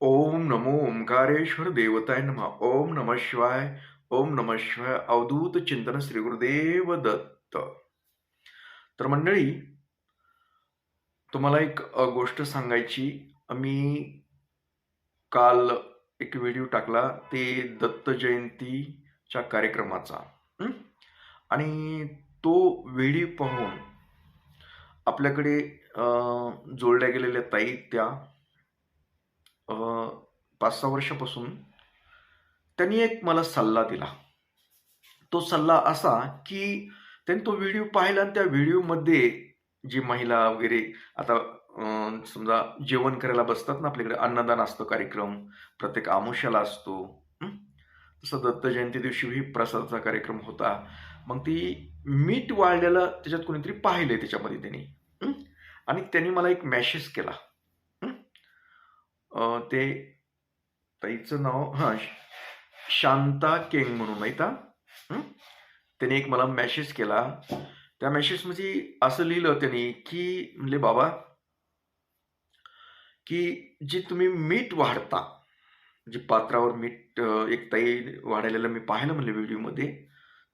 ओम नमो ओंकारेश्वर देवताय नमः। ओम नम शिवाय। ओम नम शिवाय। अवधूत चिंतन श्री गुरुदेव दत्त। तर मंडळी तुम्हाला एक गोष्ट सांगायची. मी काल एक व्हिडिओ टाकला ते दत्त जयंतीच्या कार्यक्रमाचा. आणि तो व्हिडिओ पाहून आपल्याकडे जोडल्या गेलेल्या ताई त्या पाच सहा वर्षापासून त्यांनी एक मला सल्ला दिला. तो सल्ला असा की त्यांनी तो व्हिडिओ पाहिला आणि त्या व्हिडिओमध्ये जी महिला वगैरे आता समजा जेवण करायला बसतात ना आपल्याकडे अन्नदान असतो कार्यक्रम प्रत्येक आमुष्याला असतो तसं दत्त जयंती दिवशी प्रसादाचा कार्यक्रम होता. मग ती मीठ वाळलेलं त्याच्यात कोणीतरी पाहिलंय त्याच्यामध्ये त्यांनी आणि त्यांनी मला एक मॅसेज केला. ते ताईचं नाव हां शांता केंग म्हणून माहीत हा? त्याने एक मला मेसेज केला. त्या मेसेजमध्ये असं लिहिलं त्यांनी की म्हणले बाबा की जे तुम्ही मीठ वाढता जे पात्रावर मीठ एक ताई वाढलेलं मी पाहिलं म्हणले व्हिडिओमध्ये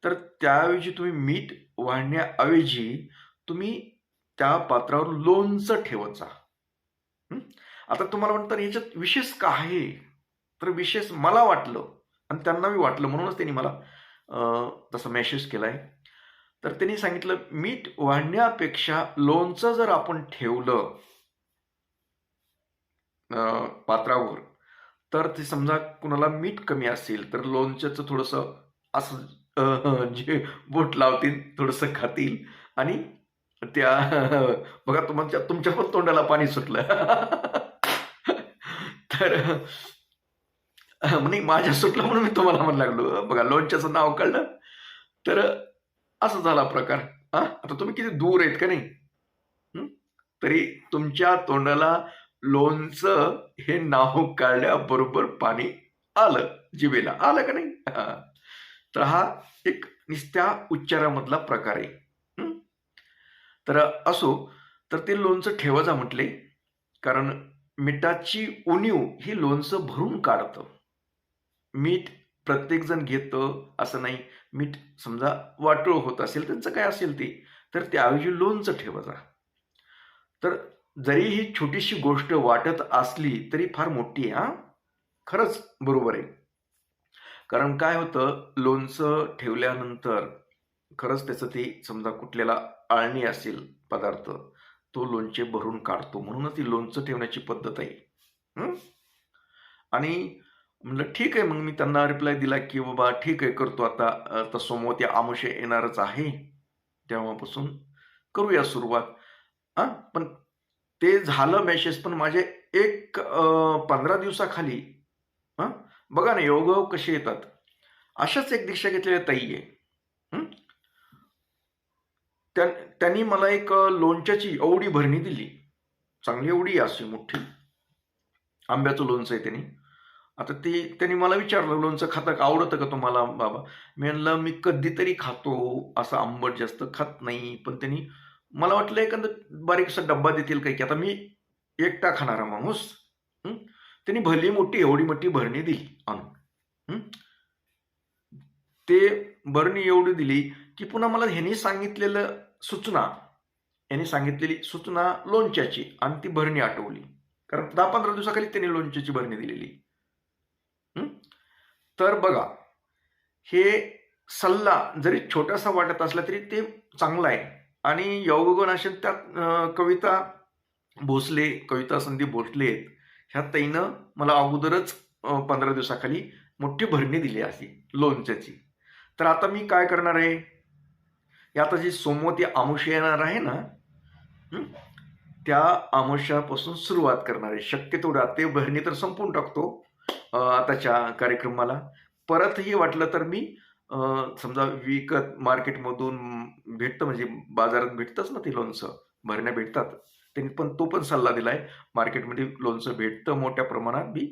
तर त्याऐवजी तुम्ही मीठ वाढण्याऐवजी तुम्ही त्या पात्रावर लोणचं ठेवत जा. आता तुम्हाला म्हणतात ह्याच्यात विशेष का आहे? तर विशेष मला वाटलं आणि त्यांनाही वाटलं म्हणूनच त्यांनी मला तसा मेसेज केलाय. तर त्यांनी सांगितलं मीठ वाढण्यापेक्षा लोणचं जर आपण ठेवलं पात्रावर तर ते समजा कुणाला मीठ कमी असेल तर लोणच्याचं थोडंसं असं जे बोट लावतील थोडंसं खातील आणि त्या बघा तुमच्या तुमच्या पण तोंडाला पाणी सुटलं. तर नाही माझ्या सुटलं म्हणून मी तुम्हाला म्हणू लागलो. बघा लोणच्याचं नाव कळलं. तर असं झाला प्रकार. हा? आता तुम्ही किती दूर आहेत का नाही? तरी तुमच्या तोंडाला लोणचं हे नाव काढल्याबरोबर पाणी आलं. जिभेला. आलं का नाही? हा. तर हा एक निस्त्या उच्चारामधला प्रकार आहे. तर असो तर ते लोणचं ठेवा जा म्हटले. कारण मिठाची उणीव ही लोणचं भरून काढतं. मीठ प्रत्येकजण घेतं असं नाही. मीठ समजा वाटोळ होत असेल त्यांचं काय असेल ते तर त्याऐवजी लोणचं ठेवा तर जरी ही छोटीशी गोष्ट वाटत असली तरी फार मोठी आहे हा? खरंच बरोबर आहे. कारण काय होतं लोणचं ठेवल्यानंतर खरंच त्याचं ते समजा कुठल्याला आळणी असेल पदार्थ तो लोणचे भरून काढतो. म्हणूनच ती लोणचं ठेवण्याची पद्धत आहे. आणि म्हटलं ठीक आहे. मग मी त्यांना रिप्लाय दिला की बाबा ठीक आहे करतो आता. अ, तर सोमवती आमुषे येणारच आहे. तेव्हापासून करूया सुरुवात. हां? पण ते झालं मेसेज पण माझे एक पंधरा दिवसाखाली हां? बघा ना योग कसे येतात. अशाच एक दीक्षा घेतलेल्या ताई आहे. त्या त्यांनी मला एक लोणच्याची एवढी भरणी दिली. चांगली एवढी अशी मोठी आंब्याचं लोणचं आहे त्यांनी. आता ते त्यांनी मला विचारलं लोणचं खाता का? आवडतं का तुम्हाला बाबा? मी म्हणलं मी कधीतरी खातो असं आंबट जास्त खात नाही. पण त्यांनी मला वाटलं एखादं बारीकसा डब्बा देतील काही की आता मी एकटा खाणारा माणूस. त्यांनी भली मोठी एवढी मोठी भरणी दिली आणून. ते भरणी एवढी दिली की पुन्हा मला ह्यांनी सांगितलेलं सूचना यांनी सांगितलेली सूचना लोणच्याची आणि ती भरणी आठवली कारण दहा पंधरा दिवसाखाली त्यांनी लोणच्याची भरणी दिलेली. तर बघा हे सल्ला जरी छोटासा वाटत असला तरी ते चांगला आहे. आणि योगगुण असे त्यात कविता भोसले कविता संदीप भोसले आहेत. ह्या ताईनं मला अगोदरच पंधरा दिवसाखाली मोठी भरणी दिली अशी लोणच्याची. तर आता मी काय करणार आहे? आता जी सोमवती आमुष येणार आहे ना त्या आमुष्यापासून सुरुवात करणार आहे. शक्यतो ते भरणी तर संपून टाकतो आताच्या कार्यक्रमाला. परतही वाटलं तर मी समजा विकत मार्केटमधून भेटतं म्हणजे बाजारात भेटतंच ना ते लोणचं भरण्या भेटतात. त्यांनी पण तो पण सल्ला दिलाय. मार्केटमध्ये लोणचं भेटतं मोठ्या प्रमाणात बी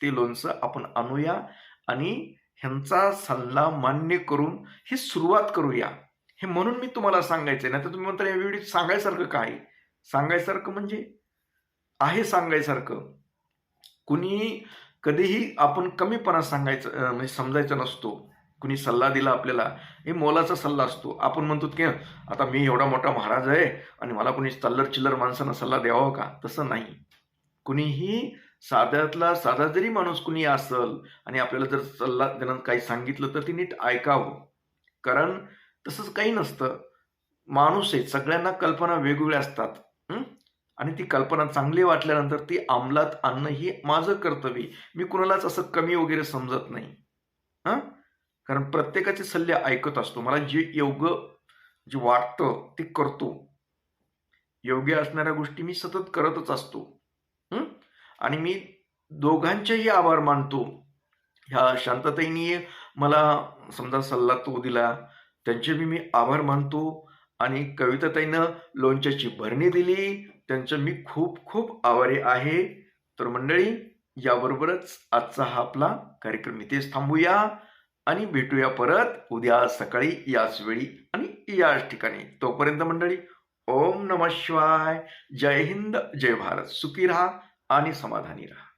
ते लोणचं आपण आणूया आणि ह्यांचा सल्ला मान्य करून ही सुरुवात करूया. हे म्हणून मी तुम्हाला सांगायचंय. नाही तर तुम्ही म्हणता या व्हिडिओ सांगायसारखं काय? सांगायसारखं म्हणजे आहे सांगायसारखं. कुणी कधीही आपण कमीपणा सांगायचं म्हणजे समजायचं नसतो. कुणी सल्ला दिला आपल्याला हे मोलाचा सल्ला असतो. आपण म्हणतो की आता मी एवढा मोठा महाराज आहे आणि मला कुणी चल्लर चिल्लर माणसांना सल्ला द्यावा का? तसं नाही. कुणीही साध्यातला साधा जरी माणूस कुणी असल आणि आपल्याला जर सल्ला देणं काही सांगितलं तर ती नीट ऐकावं. कारण तसंच काही नसतं. माणूस आहे सगळ्यांना कल्पना वेगवेगळ्या असतात. आणि ती कल्पना चांगली वाटल्यानंतर ती अंमलात आणणं ही माझं कर्तव्य मी कुणालाच असं कमी वगैरे समजत नाही. हां? कारण प्रत्येकाचे सल्ले ऐकत असतो. मला जे योग्य जे वाटतं ते करतो. योग्य असणाऱ्या गोष्टी मी सतत करतच असतो. आणि मी दोघांचेही आभार मानतो. ह्या शांततेने मला समजा सल्ला तो दिला. त्यांचे मी मी आभार मानतो. आणि कविताताईनं लोणच्याची भरणी दिली. त्यांचं मी खूप खूप आभारी आहे. तर मंडळी याबरोबरच आजचा हा आपला कार्यक्रम इथेच थांबूया. आणि भेटूया परत उद्या सकाळी याच वेळी आणि याच ठिकाणी. तोपर्यंत मंडळी ओम नम शिवाय. जय हिंद जय भारत. सुखी राहा आणि समाधानी राहा.